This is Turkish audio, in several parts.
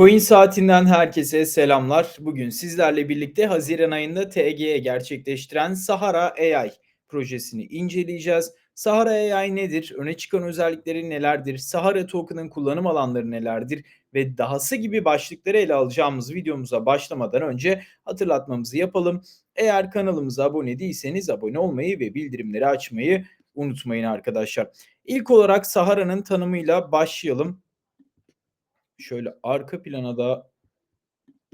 Coin Saatinden herkese selamlar. Bugün sizlerle birlikte Haziran ayında TG'ye gerçekleştiren Sahara AI projesini inceleyeceğiz. Sahara AI nedir? Öne çıkan özellikleri nelerdir? Sahara token'ın kullanım alanları nelerdir? Ve dahası gibi başlıkları ele alacağımız videomuza başlamadan önce hatırlatmamızı yapalım. Eğer kanalımıza abone değilseniz abone olmayı ve bildirimleri açmayı unutmayın arkadaşlar. İlk olarak Sahara'nın tanımıyla başlayalım. Şöyle arka plana da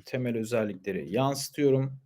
temel özellikleri yansıtıyorum.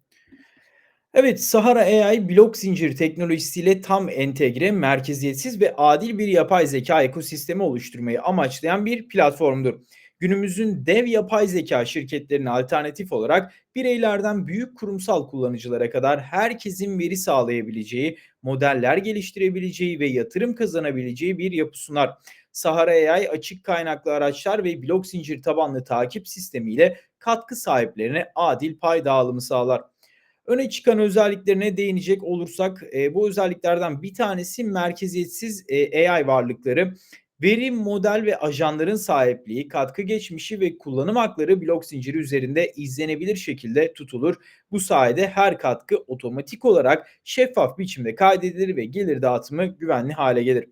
Evet, Sahara AI blok zinciri teknolojisiyle tam entegre, merkeziyetsiz ve adil bir yapay zeka ekosistemi oluşturmayı amaçlayan bir platformdur. Günümüzün dev yapay zeka şirketlerine alternatif olarak bireylerden büyük kurumsal kullanıcılara kadar herkesin veri sağlayabileceği, modeller geliştirebileceği ve yatırım kazanabileceği bir yapı sunar. Sahara AI açık kaynaklı araçlar ve blok zincir tabanlı takip sistemiyle katkı sahiplerine adil pay dağılımı sağlar. Öne çıkan özelliklerine değinecek olursak e, bu özelliklerden bir tanesi merkeziyetsiz e, AI varlıkları. Veri, model ve ajanların sahipliği, katkı geçmişi ve kullanım hakları blok zinciri üzerinde izlenebilir şekilde tutulur. Bu sayede her katkı otomatik olarak şeffaf biçimde kaydedilir ve gelir dağıtımı güvenli hale gelir.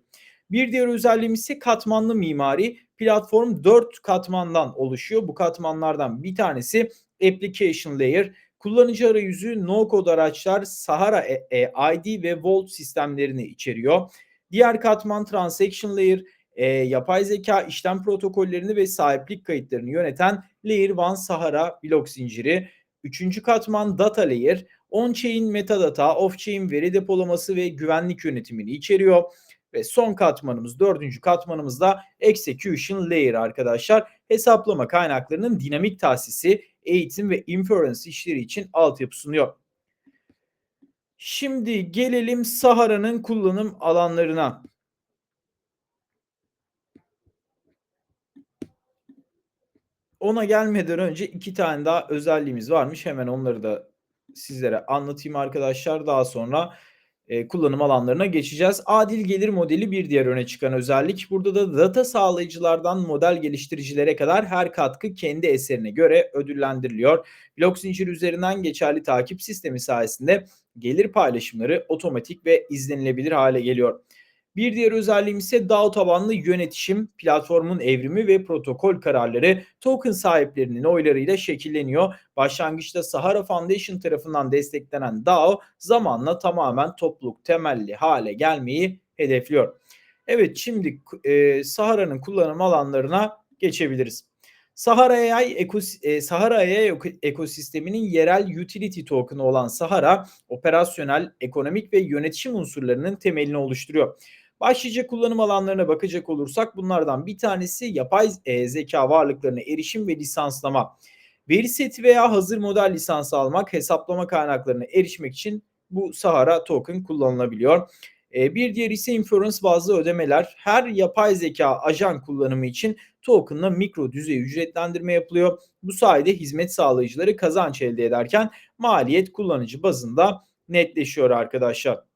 Bir diğer özelliğimiz ise katmanlı mimari. Platform 4 katmandan oluşuyor. Bu katmanlardan bir tanesi Application Layer. Kullanıcı arayüzü no-code araçlar, Sahara e, e, ID ve Vault sistemlerini içeriyor. Diğer katman Transaction Layer, e, yapay zeka işlem protokollerini ve sahiplik kayıtlarını yöneten Layer 1 Sahara blok zinciri. Üçüncü katman Data Layer, on-chain metadata, off-chain veri depolaması ve güvenlik yönetimini içeriyor. Ve son katmanımız, dördüncü katmanımız da Execution Layer arkadaşlar. Hesaplama kaynaklarının dinamik tahsisi, eğitim ve inference işleri için altyapı sunuyor. Şimdi gelelim Sahara'nın kullanım alanlarına. Ona gelmeden önce iki tane daha özelliğimiz varmış. Hemen onları da sizlere anlatayım arkadaşlar. Daha sonra e, kullanım alanlarına geçeceğiz. Adil gelir modeli bir diğer öne çıkan özellik. Burada da data sağlayıcılardan model geliştiricilere kadar her katkı kendi eserine göre ödüllendiriliyor. Blok zincir üzerinden geçerli takip sistemi sayesinde gelir paylaşımları otomatik ve izlenilebilir hale geliyor. Bir diğer özelliğimiz ise DAO tabanlı yönetişim, platformun evrimi ve protokol kararları token sahiplerinin oylarıyla şekilleniyor. Başlangıçta Sahara Foundation tarafından desteklenen DAO zamanla tamamen topluluk temelli hale gelmeyi hedefliyor. Evet şimdi e, Sahara'nın kullanım alanlarına geçebiliriz. Sahara AI, ekos, e, Sahara AI ekosisteminin yerel utility token'ı olan Sahara, operasyonel, ekonomik ve yönetişim unsurlarının temelini oluşturuyor. Başlıca kullanım alanlarına bakacak olursak bunlardan bir tanesi yapay e, zeka varlıklarına erişim ve lisanslama. Veri seti veya hazır model lisansı almak, hesaplama kaynaklarına erişmek için bu Sahara token kullanılabiliyor. E, bir diğer ise inference bazlı ödemeler. Her yapay zeka ajan kullanımı için token'la mikro düzey ücretlendirme yapılıyor. Bu sayede hizmet sağlayıcıları kazanç elde ederken maliyet kullanıcı bazında netleşiyor arkadaşlar.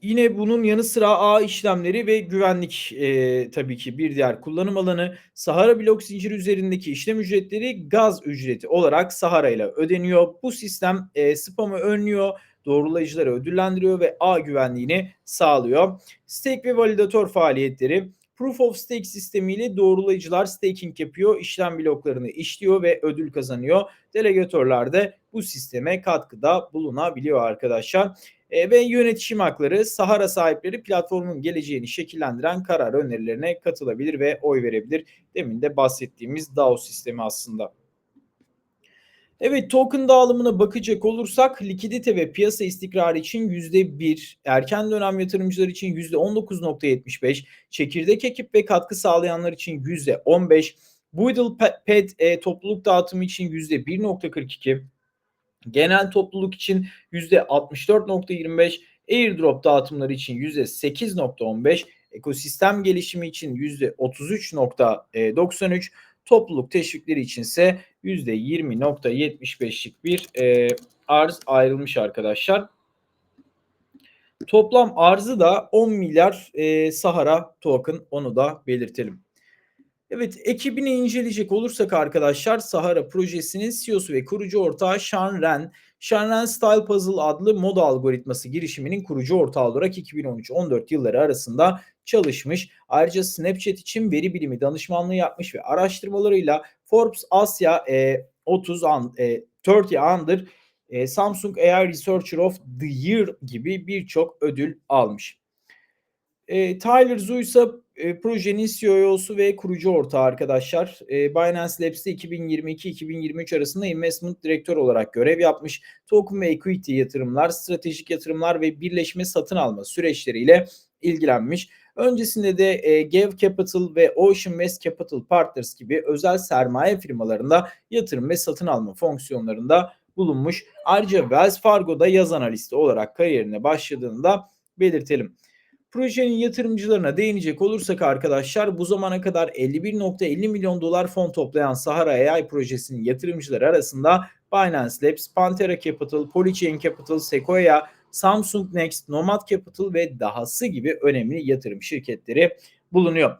Yine bunun yanı sıra ağ işlemleri ve güvenlik e, tabii ki bir diğer kullanım alanı. Sahara blok zinciri üzerindeki işlem ücretleri gaz ücreti olarak Sahara ile ödeniyor. Bu sistem e, spamı önlüyor, doğrulayıcıları ödüllendiriyor ve ağ güvenliğini sağlıyor. Stake ve validatör faaliyetleri Proof of Stake sistemiyle doğrulayıcılar staking yapıyor, işlem bloklarını işliyor ve ödül kazanıyor. Delegatörler de bu sisteme katkıda bulunabiliyor arkadaşlar. E, ve yönetişim hakları Sahara sahipleri platformun geleceğini şekillendiren karar önerilerine katılabilir ve oy verebilir. Demin de bahsettiğimiz DAO sistemi aslında. Evet token dağılımına bakacak olursak likidite ve piyasa istikrarı için %1, erken dönem yatırımcılar için %19.75, çekirdek ekip ve katkı sağlayanlar için %15, Buidle Pet e, topluluk dağıtımı için %1.42, Genel topluluk için %64.25, airdrop dağıtımları için %8.15, ekosistem gelişimi için %33.93, topluluk teşvikleri için ise %20.75'lik bir e, arz ayrılmış arkadaşlar. Toplam arzı da 10 milyar e, Sahara token onu da belirtelim. Evet, ekibini inceleyecek olursak arkadaşlar Sahara projesinin CEO'su ve kurucu ortağı Sean Ren, Sean Ren Style Puzzle adlı moda algoritması girişiminin kurucu ortağı olarak 2013-14 yılları arasında çalışmış. Ayrıca Snapchat için veri bilimi danışmanlığı yapmış ve araştırmalarıyla Forbes Asya e, 30 an, e, 30 Under e, Samsung AI Researcher of the Year gibi birçok ödül almış. E, Tyler Zhu ise e, projenin CEO'su ve kurucu ortağı arkadaşlar. E, Binance Labs'te 2022-2023 arasında investment direktör olarak görev yapmış. Token ve equity yatırımlar, stratejik yatırımlar ve birleşme satın alma süreçleriyle ilgilenmiş. Öncesinde de e, Gav Capital ve Ocean West Capital Partners gibi özel sermaye firmalarında yatırım ve satın alma fonksiyonlarında bulunmuş. Ayrıca Wells Fargo'da yaz analisti olarak kariyerine başladığını da belirtelim. Projenin yatırımcılarına değinecek olursak arkadaşlar bu zamana kadar 51.50 milyon dolar fon toplayan Sahara AI projesinin yatırımcıları arasında Binance Labs, Pantera Capital, Polychain Capital, Sequoia, Samsung Next, Nomad Capital ve dahası gibi önemli yatırım şirketleri bulunuyor.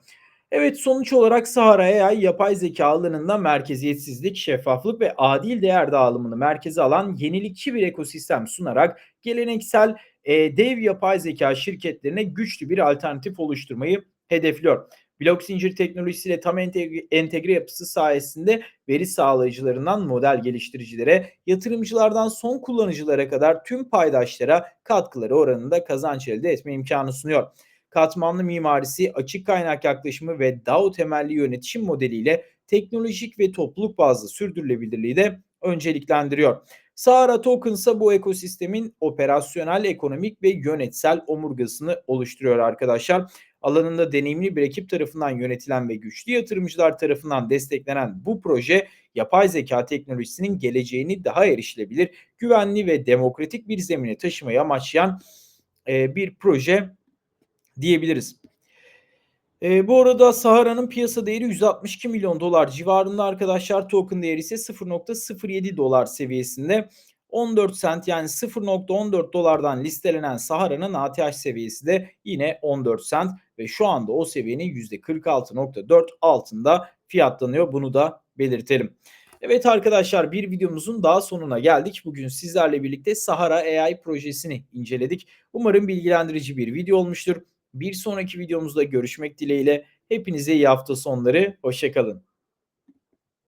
Evet sonuç olarak Sahara AI yapay zeka alanında merkeziyetsizlik, şeffaflık ve adil değer dağılımını merkeze alan yenilikçi bir ekosistem sunarak geleneksel e, dev yapay zeka şirketlerine güçlü bir alternatif oluşturmayı hedefliyor. Blok zincir teknolojisiyle tam entegre, entegre yapısı sayesinde veri sağlayıcılarından model geliştiricilere, yatırımcılardan son kullanıcılara kadar tüm paydaşlara katkıları oranında kazanç elde etme imkanı sunuyor. Katmanlı mimarisi, açık kaynak yaklaşımı ve DAO temelli yönetişim modeliyle teknolojik ve topluluk bazlı sürdürülebilirliği de önceliklendiriyor. Sahara Token ise bu ekosistemin operasyonel, ekonomik ve yönetsel omurgasını oluşturuyor arkadaşlar. Alanında deneyimli bir ekip tarafından yönetilen ve güçlü yatırımcılar tarafından desteklenen bu proje yapay zeka teknolojisinin geleceğini daha erişilebilir, güvenli ve demokratik bir zemine taşımayı amaçlayan e, bir proje diyebiliriz. E, bu arada Sahara'nın piyasa değeri 162 milyon dolar civarında arkadaşlar. Token değeri ise 0.07 dolar seviyesinde. 14 sent yani 0.14 dolardan listelenen Sahara'nın ATH seviyesi de yine 14 sent ve şu anda o seviyenin %46.4 altında fiyatlanıyor. Bunu da belirtelim. Evet arkadaşlar bir videomuzun daha sonuna geldik. Bugün sizlerle birlikte Sahara AI projesini inceledik. Umarım bilgilendirici bir video olmuştur. Bir sonraki videomuzda görüşmek dileğiyle. Hepinize iyi hafta sonları. Hoşçakalın.